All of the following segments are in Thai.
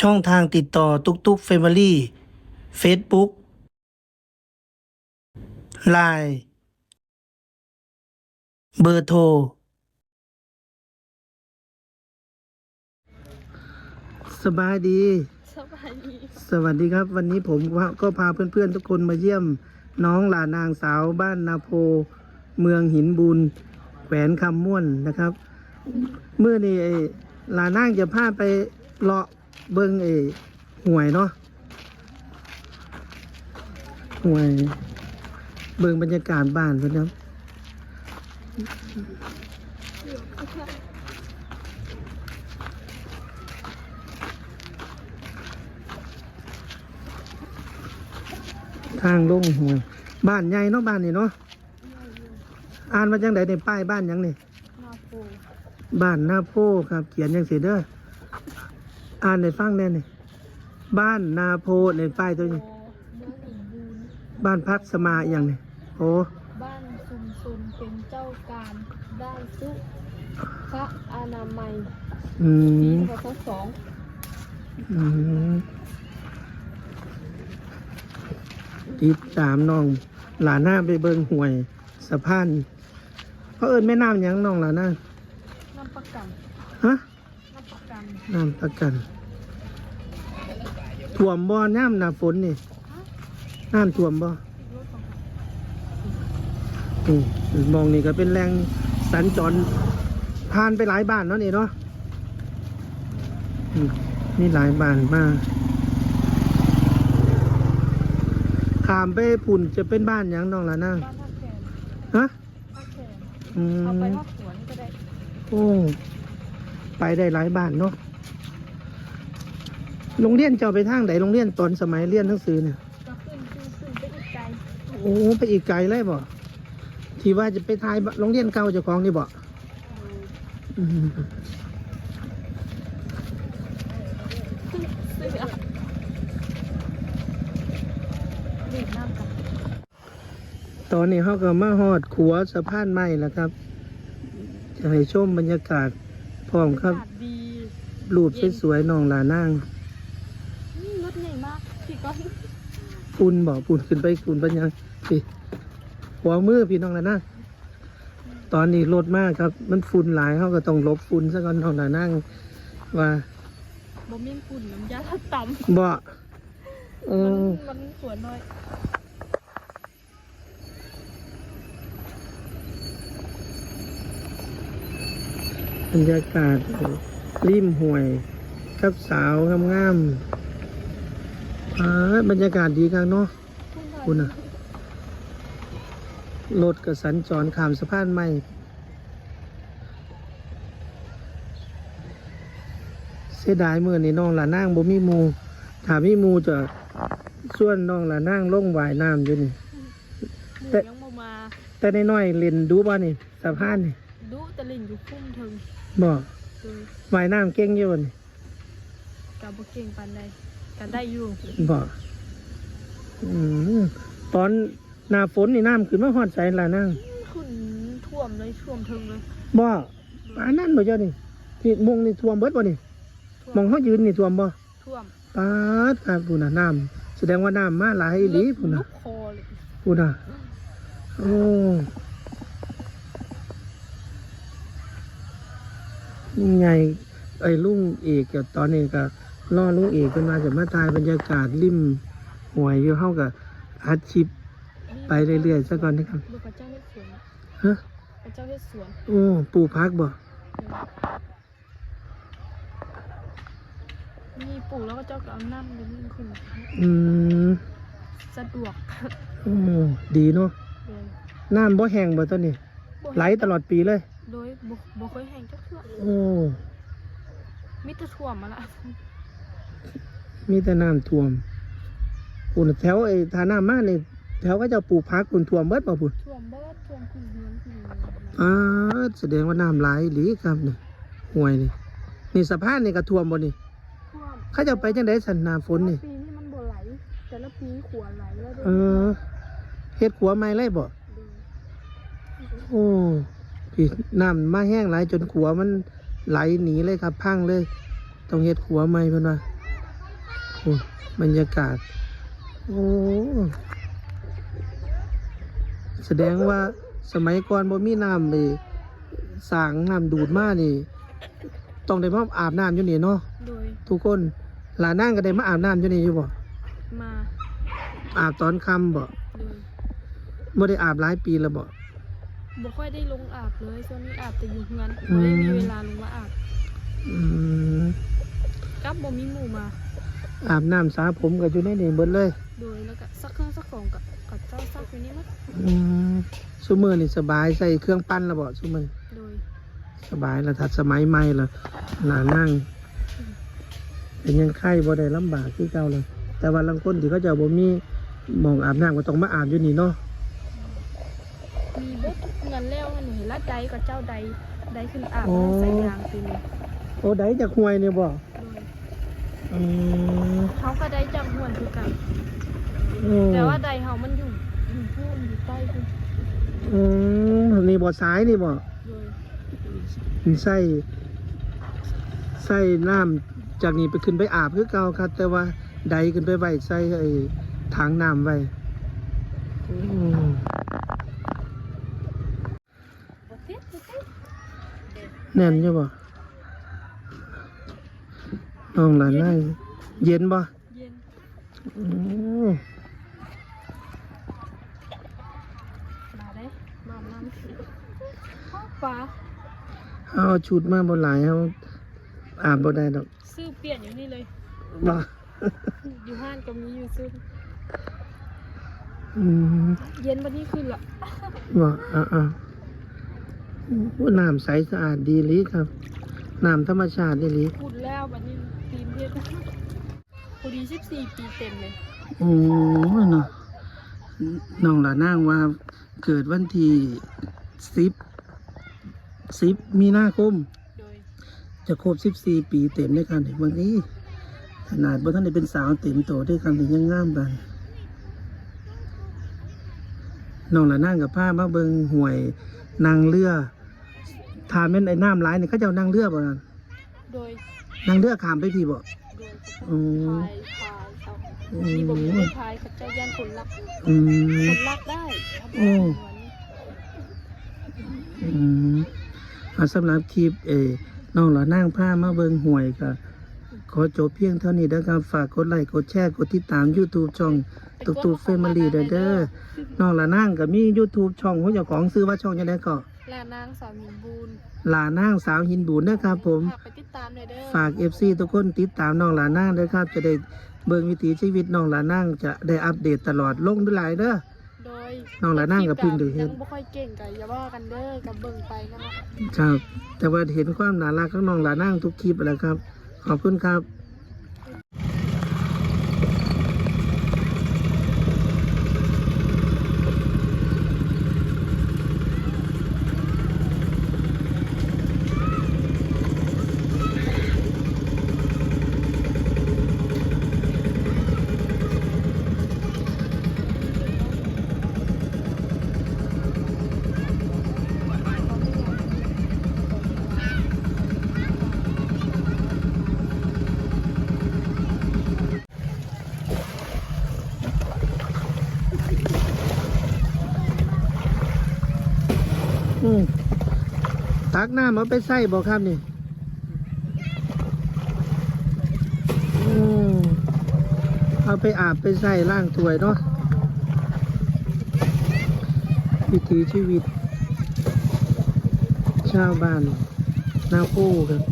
ช่องทางติดต่อตุกตุกเฟมิลี่เฟซบุ๊กไลน์เบอร์โทร สบายดี สบายดี สวัสดีครับ วันนี้ผมก็พาเพื่อนๆ ทุกคนมาเยี่ยม น้องหลานางสาวบ้านนาโพ เมืองหินบุญแขวนคำม่วนนะครับ เมื่อนี่ไอ้หลานางจะพาไปเลาะ เบิงไอ้ห่วยเนาะห่วย เบิงบรรยากาศบ้านเพื่อนครับทางลงห่วยบ้านใหญ่เนาะบ้านนี่เนาะอ่านมาจังไดในป้ายบ้านหยังนี่มาปูบ้านนาโพครับ เขียนยังสีเด้อ อ่านในฟังแน่นี่บ้านนาโพในป้ายตัวนี้เมืองหินบูนบ้านพักสมาอหย่างนี่โอ้บ้านซุมซุนเป็นเจ้าการได้สุพระอนามัยอืปีมพศสองอืมติดตามน้อง หลานหน้าไปเบิงห่วยสะพานเขาเอิญแม่น้ำหยังน้องหลานหน้าน้ำประกันฮะน้ำประกันน้ำประกัน ท่วมบ่อน้ำหนาฝนนี่น้ำท่วมบ่รถของนี่มองนี่ก็เป็นแรงสัญจรผ่านไปหลายบ้านเนาะนี่เนาะอืมมีหลายบ้านมากขามไปพุ่นจะเป็นบ้านหยังน้องละนั่งบ้านท่าแขนฮะท่าแขนอืเอาไปมท่าสวนก็ได้โอ้ไปได้หลายบ้านเนาะ โรงเรียนเจ้าไปทางไหนโรงเรียนตอนสมัยเรียนหนังสือเนี่ยก็ขึ้นขึ้นขึ้นไปอีกไกลโอ้ไปอีกไกลเลยบ่ที่ว่าจะไปทายโรงเรียนเก่าเจ้าของนี่บ่อืมเสื้อเด็กน้ำกันตอนนี้เขาก็มาฮอดขัวสะพานไม้แล้วครับ จะให้ชมบรรยากาศพร้อมครับอากาศดีรูปสวยๆน้องหลานาง นี่รถใหญ่มากพี่ก้อน ฝุ่นบ่ฝุ่นขึ้นไปฝุ่นเป็นยังสิหัวมือพี่น้องหลานางตอนนี้รถมากครับ มันฝุ่นหลายเขาก็ต้องหลบฝุ่นซะก่อนน้องหลานางว่าบ่เมียนปุ่นน้ำยาทัดต่ำบ่เอมันอมันสวยน้อยบรรยากาศริมห่วย กับสาวงามๆ อ่าบรรยากาศดีครับเนาะคุณน่ะรถกับสัญจรข้ามสะพานใหม่ เสียดายเมื่อนี่น้องหลานางบ่มีหมูถ้ามีหมูจะส่วนน้องหลานางลงว่ายน้ำอยู่นี่หมูแต่ยังบ่มาแต่น้อยๆเล่นดูบ่นี่สะพานนี่ดุตะลิงอยู่พุ่มถึงบ่คือว่ายน้ำเก่งอยู่บ่นี่กับบ่เก่งปานใด กันได้อยู่บ่อืมตอนหน้าฝนนี่น้ำขึ้นมาฮอดใสหลานางขึ้นท่วมเลยท่วมถึงเลยบ่ปานนั้นบ่เจ้านี่ที่มงนี่ท่วมเบิดบ่นี่ท่วมองเขายืนนี่ท่วมบ่ท่วมปาดครับพูน่ะน้ำแสดงว่าน้ำมาหลายอีหลีพูน่ะลุกคอเลยพูน่ะโอ้นี่ไงไอ้ลุงเอกกับตอนนี้ก็ ล่อลุงเอกขึ้นมาจะมาถ่ายบรรยากาศริมหวยอยู่เฮากับอัดคลิปไปเรื่อยๆซะก่อนนะครับลูกพระเจ้าเฮ็ดสวนฮะพระเจ้าเฮ็ดสวนโอ้ปลูกพักบ่มีปลูกแล้วก็เจ้าก็เอาน้ำเลยขึ้นอืมสะดวกโอ้ดีเนาะเลยน้ำบ่แห้งบ่ตัวนี้บ่ไหลตลอดปีเลย โดยบ่บ่เคยแห้งจักเทื่อโอ้มิตรท่วมมาละ มีแต่น้ำท่วมปุ่นแถวไอ้ทาน้ำมานี่แถวก็จะปลูกพักปุ่นท่วมเบิดบ่ปุ่นท่วมเบิดท่วมขึ้นเฮือนขึ้นอ่าแสดงว่าน้ำไหลายอีหลีครับนี่ห่วยนี่นี่สะพานนี่ก็ท่วมบ่นี่ท่วมเขาจะไปจังได๋สันน้ำฝนนี่ปีนี้มันบ่ไหลแต่ละปีขวไหลแล้วเออเฮ็ดขัวใหม่เลยบ่โอ้พี่น้ำมาแห้งหลายจนขัวมันไหลหนีเลยครับ พังเลย ต้องเฮ็ดขัวใหม่เพิ่นว่าโอ้ บรรยากาศ โอ้แสดงว่าสมัยก่อนบ่มีน้ำเลยสร้างน้ำดูดมานี่ ต้องได้มาอาบน้ำอยู่นี่เนาะโดยทุกคนหลานนั่งก็ได้มาอาบน้ำอยู่นี่อยู่บ่มาอาบตอนค่ำบ่โดยบ่ได้อาบหลายปีแล้วบ่ บ่ค่อยได้ลงอาบเลยช่วงนี้อาบแต่อยู่เฮือนอืบ่มได้มีเวลาลงมาอาบอืม กลับบ่มีหมู่มา อาบน้ำสาผมก็อยู่ในนี่เบิดเลย โดยแล้วก็ซักเครื่องซักของกับกับเจ้าซักอยู่นี่มั้งอืมซุมื้อนี่สบายใส่เครื่องปั้นแล้วบ่ซุมื้อโดยสบายแล้วทัดสมัยใหม่แล้วหนานั่ง เป็นยังไข้บ่ได้ลำบากคือเก่าเลย แต่ว่าลางคนที่เขาเจะบ่มีหมองอาบน้ำก็ต้องมาอาบอยู่นี่เนาะมีเบิดเงินแล้วหนูเห็นละใดกับเจ้าใดใดขึ้นอาบโอ้ใส่ยางตีนี่โอ้ได้จากห้วยเนี่ยบ่โดย อืมเขาก็ได้จากหวนคือกันโอ้แต่ว่าใดเฮามันอยู่อยู่พุ่มอยู่ใต้พุ่มอืมนี่บ่สายนี่บ่โดยมีใส่ใส่น้ำจากนี้ไปขึ้นไปอาบคือเก่าครับ แต่ว่าใดขึ้นไปไว้ใส่ไอ้ถังน้ำไว้อืมบ่เต็ดบ่เต็ดแน่นอยู่บ่ น้องหลานได้เย็นบ่เย็นอืมมาได้มาน้ำข้าวปลาเอาชุดมาบ่หลายเอาอาบบ่ได้ดอก ซื้อเปลี่ยนอยู่นี่เลยบ่อยู่ห้านก็มีอยู่ซื้ออืมเย็นบัดนี้ขึ้นละบ่อ่าอ่าว่าน้ำใสสะอาดดีหลีครับน้ำธรรมชาติดีหลีพูดแล้วบัดนี้ทีม เฮ็ดพอดี14ปีเต็มเลยโอ้เนาะน้องหลานางว่าเกิดวันที่สิบสิบมีนาคม โดยจะครบสิบสี่ปีเต็มด้วยกันเห็นบางทีขนาดบ่ท่านได้เป็นสาวเต็มโตด้วยกันถึงยังงามกันน้องละนั่งกับผ้ามาเบิงห่วยนางเรือทานแม่นไอ้น้ำร้ายเนี่ยเขาจะเอานางเรือบ่นั่นโดย นางเรือขามไปพี่บ่โดยอืม พายพายเอาอืมีบอกมไม่พายเขาเจ้าย่านผลลักอืมผลลักได้ครับโอ้อืมเอาสำหรับคลิปเออน้องหลานั่งผ้ามาเบิงห่วยก็ขอจบเพียงเท่านี้นะครับฝากกดไลค์กดแชร์กดติดตาม YouTube ช่องตุกตุกเฟมิลี่เด้อเด้อน้องหลานั่งก็มี YouTube ช่องของเจ้าของซื้อว่าช่องยังไงก็ ลานางสามีบูนหลานั่งสาวหินบูนนะครับผมฝากไป ติดตามหน่อยเด้อฝาก FC ทุกคนติดตามน้องหลานั่งด้วยครับ จะได้เบิ่งวิถีชีวิตน้องหลานั่งจะได้อัปเดตตลอดลงด้วยหลายเด้อ โดยน้องละนั่งกับพึ่งดูเฮ็ยัดงบ่ค่อยเก่งกันอย่าว่ากันเด้อกับเบิ่งไปนั่นแหละครับ แต่ว่าเห็นความน่ารักของน้องหลานั่งทุกคลิปแล้วครับ ขอบคุณครับ ตักน้ำมาไปใส่บอกครับนี่เอาไปอาบไปใส่ล่างถ้วยเนาะวิถีชีวิต ชาวบ้าน นาโูครับ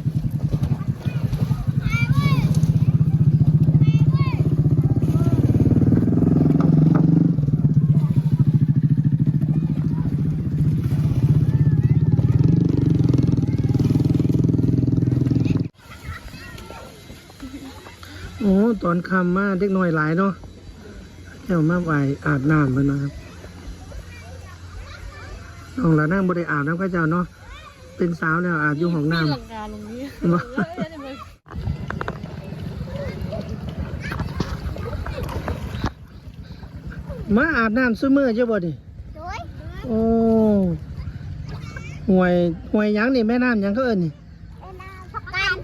โอ้ ตอนคำมาเด็กน้อยหลายเนาะเจ้ามาไหวอาบน้ำมันนะครับน้องหลานั่งบริอาบน้ำข้าเจ้าเนาะเป็นสาวแล้วอาบอยู่ห้องน้มีหลังคาลงนี้ำบ่เอ้ยเดี๋ยวมันมาอาบน้ำซุมือเจ้าบ่ดิโดยโอ้ห่วยห่วยหยังนี่แม่น้ำหยังเขาเอิ้นนี่แม่นางประกัน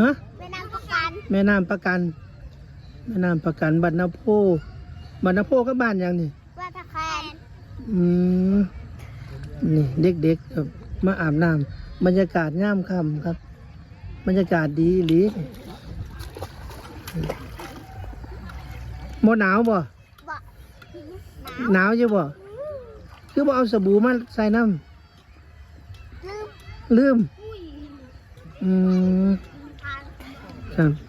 ฮะแม่นางประกันแม่น้ำประกันโแม่น้ำประกันบัตรนาโพบัตรนาโพก็บ้านหยังนี่ว่าตะแคนอืมนี่เด็กๆครับมาอาบน้ำบรรยากาศง่ามค่ำครับ บรรยากาศดีอีหลีโมหนาวบ่บอกหนาวหนาวอยู่บ่คือบ่เอาสบู่มาใส่น้ลืมำลืมอุ้ยอืมทานครับ